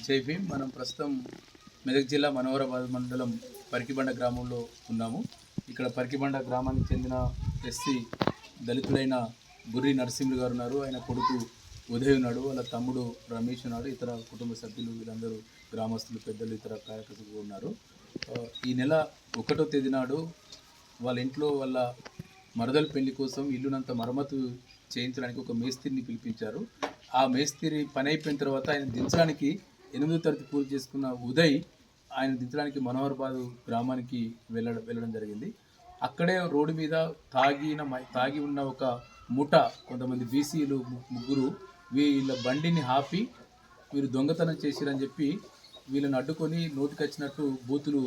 జై భీమ్ మనం ప్రస్తుతం మెదక్ జిల్లా మనోహరాబాద్ మండలం పరికిబండ గ్రామంలో ఉన్నాము. ఇక్కడ పరికిబండ గ్రామానికి చెందిన ఎస్సీ దళితుడైన బుర్రి నరసింహులు గారు ఉన్నారు. ఆయన కొడుకు ఉదయ్ ఉన్నాడు. వాళ్ళ తమ్ముడు రమేష్ ఉన్నాడు. ఇతర కుటుంబ సభ్యులు వీళ్ళందరూ గ్రామస్తులు పెద్దలు ఇతర కార్యకర్తలు ఉన్నారు. ఈ నెల ఒకటో తేదీ నాడు వాళ్ళ ఇంట్లో వాళ్ళ మరదల పెళ్ళి కోసం ఇల్లునంత మరమ్మతు చేయించడానికి ఒక మేస్త్రిని పిలిపించారు. ఆ మేస్త్రి పని అయిపోయిన తర్వాత ఆయన దించడానికి ఎనిమిదో తరగతి పూర్తి చేసుకున్న ఉదయ్ ఆయన దించడానికి మనోహర్బాద్ గ్రామానికి వెళ్ళడం వెళ్ళడం జరిగింది. అక్కడే రోడ్డు మీద తాగిన తాగి ఉన్న ఒక ముఠ కొంతమంది బీసీలు ముగ్గురు వీళ్ళ బండిని ఆపి వీరు దొంగతనం చేసిరని చెప్పి వీళ్ళని అడ్డుకొని నోటికొచ్చినట్టు బూతులు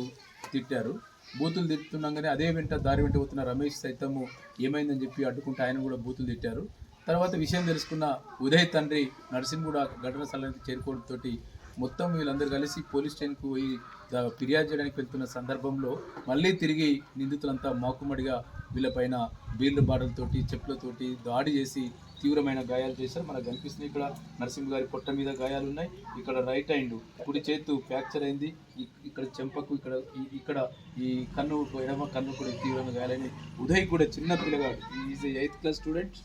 తిట్టారు. బూతులు తిట్టుతుండగానే అదే వెంట దారి వెంట పోతున్న రమేష్ సైతము ఏమైందని చెప్పి అడ్డుకుంటే ఆయన కూడా బూతులు తిట్టారు. తర్వాత విషయం తెలుసుకున్న ఉదయ్ తండ్రి నరసింహ్ కూడా ఘటన స్థలానికి చేరుకోవడంతో మొత్తం వీళ్ళందరూ కలిసి పోలీస్ స్టేషన్కు పోయి ఫిర్యాదు చేయడానికి వెళ్తున్న సందర్భంలో మళ్ళీ తిరిగి నిందితులంతా మాకుమడిగా వీళ్ళపైన బీర్లు బాటలతోటి చెప్పులతోటి దాడి చేసి తీవ్రమైన గాయాలు చేశారు. మనకు కనిపిస్తుంది ఇక్కడ నరసింహ గారి పొట్ట మీద గాయాలు ఉన్నాయి. ఇక్కడ రైట్ హ్యాండ్ కుడి చేతు ఫ్రాక్చర్ అయింది. ఇక్కడ చెంపకు ఇక్కడ ఇక్కడ ఈ కన్ను ఎడమ కన్ను కూడా తీవ్రంగా గాయాలని ఉదయ్ కూడా చిన్న పిల్లగాడు. ఈజ్ ఎయిత్ క్లాస్ స్టూడెంట్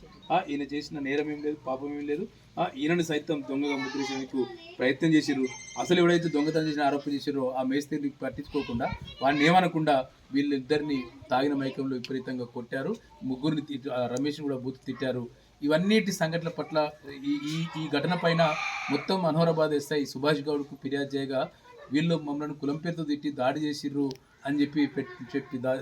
ఈయన చేసిన నేరం ఏం లేదు పాపం ఏం లేదు. ఈయనను సైతం దొంగగా ముద్రించేందుకు ప్రయత్నం చేసిర్రు. అసలు ఎవడైతే దొంగతనం చేసిన ఆరోపణ చేసిరో ఆ మేస్త్రిని పట్టించుకోకుండా వాడిని ఏమనకుండా వీళ్ళిద్దరిని తాగిన మైకంలో విపరీతంగా కొట్టారు. ముగ్గురిని ఆ రమేష్ని కూడా బూత్ తిట్టారు. ఇవన్నిటి సంఘటనల పట్ల ఈ ఈ ఈ ఘటన పైన మొత్తం మనోహరాబాద్ ఎస్ఐ సుభాష్ గౌడ్కు ఫిర్యాదు చేయగా వీళ్ళు మమ్మల్ని కులం పేరుతో తిట్టి దాడి చేసిర్రు అని చెప్పి పెట్టి చెప్పి దా-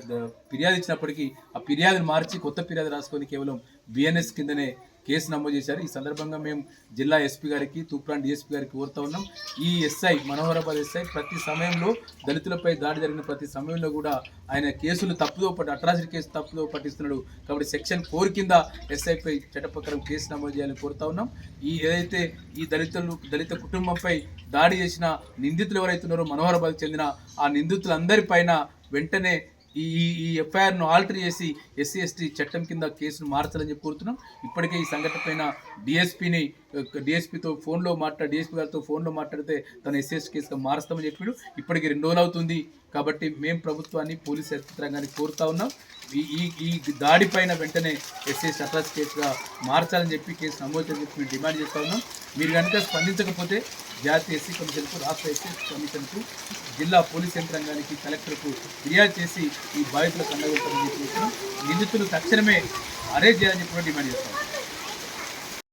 ఫిర్యాదు ఇచ్చినప్పటికీ ఆ ఫిర్యాదును మార్చి కొత్త ఫిర్యాదు రాసుకొని కేవలం బిఎన్ఎస్ కిందనే కేసు నమోదు చేశారు. ఈ సందర్భంగా మేము జిల్లా ఎస్పీ గారికి తూప్రాన్ డిఎస్పీ గారికి కోరుతా ఉన్నాం. ఈ ఎస్ఐ మనోహరాబాద్ ఎస్ఐ ప్రతి సమయంలో దళితులపై దాడి జరిగిన ప్రతి సమయంలో కూడా ఆయన కేసులు తప్పుదో పట్టి అట్రాసిటీ కేసు తప్పుదో పట్టిస్తున్నాడు. కాబట్టి సెక్షన్ ఫోర్ కింద ఎస్ఐపై చట్టప్రకారం కేసు నమోదు చేయాలని కోరుతా ఉన్నాం. ఈ ఏదైతే ఈ దళితులు దళిత కుటుంబంపై దాడి చేసిన నిందితులు ఎవరైతే ఉన్నారో మనోహరాబాద్ చెందిన ఆ నిందితులందరిపైన వెంటనే ఈ ఈ ఎఫ్ఐఆర్ను ఆల్టర్ చేసి ఎస్సీ ఎస్టీ చట్టం కింద కేసును మార్చాలని చెప్పి కోరుతున్నాం. ఇప్పటికే ఈ సంఘటన పైన డిఎస్పీని డిఎస్పీతో ఫోన్లో మాట్లాడి డిఎస్పీ గారితో ఫోన్లో మాట్లాడితే తన ఎస్సీ ఎస్టీ కేసుగా మారుస్తామని చెప్పాడు. ఇప్పటికి రెండు రోజులు అవుతుంది కాబట్టి మేము ప్రభుత్వాన్ని పోలీసు యంత్రాంగాన్ని కోరుతా ఉన్నాం. ఈ ఈ ఈ దాడి పైన వెంటనే ఎస్సీ అట్రాస్ కేసుగా మార్చాలని చెప్పి కేసు నమోదు చేయాలని చెప్పి మేము డిమాండ్ చేస్తా ఉన్నాం. మీరు కనుక స్పందించకపోతే జాతీయ ఎస్సీ కమిషన్కు రాష్ట్ర ఎస్సీ కమిషన్కు జిల్లా పోలీస్ యంత్రాంగానికి కలెక్టర్కు ఫిర్యాదు చేసి ఈ బాధితులకు అండగొట్టాలని చెప్పి నిందితులు తక్షణమే అరెస్ట్ చేయాలని చెప్పి డిమాండ్ చేస్తాం